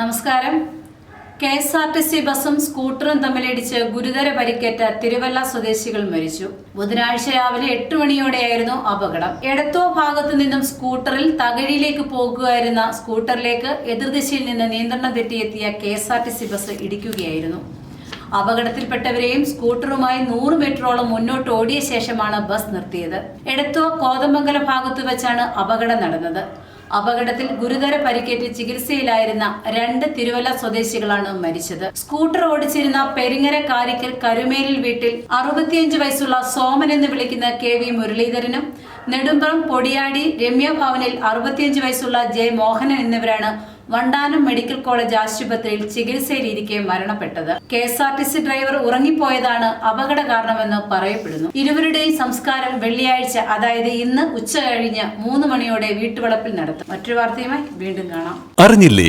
നമസ്കാരം. K S R T C ബസും സ്കൂട്ടറും തമ്മിലിടിച്ച് ഗുരുതര പരിക്കേറ്റ തിരുവല്ല സ്വദേശികൾ മരിച്ചു. ബുധനാഴ്ച രാവിലെ എട്ട് മണിയോടെയായിരുന്നു അപകടം. എടത്തോ ഭാഗത്തു നിന്നും സ്കൂട്ടറിൽ തകഴിയിലേക്ക് പോകുകയായിരുന്ന സ്കൂട്ടറിലേക്ക് എതിർദിശയിൽ നിന്ന് നിയന്ത്രണം തെറ്റിയെത്തിയ K S R T C bus ഇടിക്കുകയായിരുന്നു. അപകടത്തിൽപ്പെട്ടവരെയും സ്കൂട്ടറുമായി നൂറ് മീറ്ററോളം മുന്നോട്ട് ഓടിയ ശേഷമാണ് ബസ് നിർത്തിയത്. എടത്തോ കോതമംഗല ഭാഗത്തു വെച്ചാണ് അപകടം നടന്നത്. അപകടത്തിൽ ഗുരുതര പരിക്കേറ്റ് ചികിത്സയിലായിരുന്ന രണ്ട് തിരുവല്ല സ്വദേശികളാണ് മരിച്ചത്. സ്കൂട്ടർ ഓടിച്ചിരുന്ന പെരിങ്ങര കാരിക്കൽ കരുമേലിൽ വീട്ടിൽ അറുപത്തിയഞ്ച് വയസ്സുള്ള സോമൻ എന്ന് വിളിക്കുന്ന കെ വി മുരളീധരനും നെടുമ്പറം പൊടിയാടി രമ്യ ഭവനിൽ അറുപത്തിയഞ്ച് വയസ്സുള്ള ജെ മോഹനൻ എന്നിവരാണ് വണ്ടാനം മെഡിക്കൽ കോളേജ് ആശുപത്രിയിൽ ചികിത്സയിലിരിക്കെ മരണപ്പെട്ടത്. K S R T C driver ഉറങ്ങിപ്പോയതാണ് അപകട കാരണമെന്ന് പറയപ്പെടുന്നു. ഇരുവരുടെയും സംസ്കാരം വെള്ളിയാഴ്ച അതായത് ഇന്ന് ഉച്ച കഴിഞ്ഞ് മൂന്ന് മണിയോടെ വീട്ടുവളപ്പിൽ നടത്തും. മറ്റൊരു വാർത്തയുമായി വീണ്ടും കാണാം. അറിഞ്ഞില്ലേ?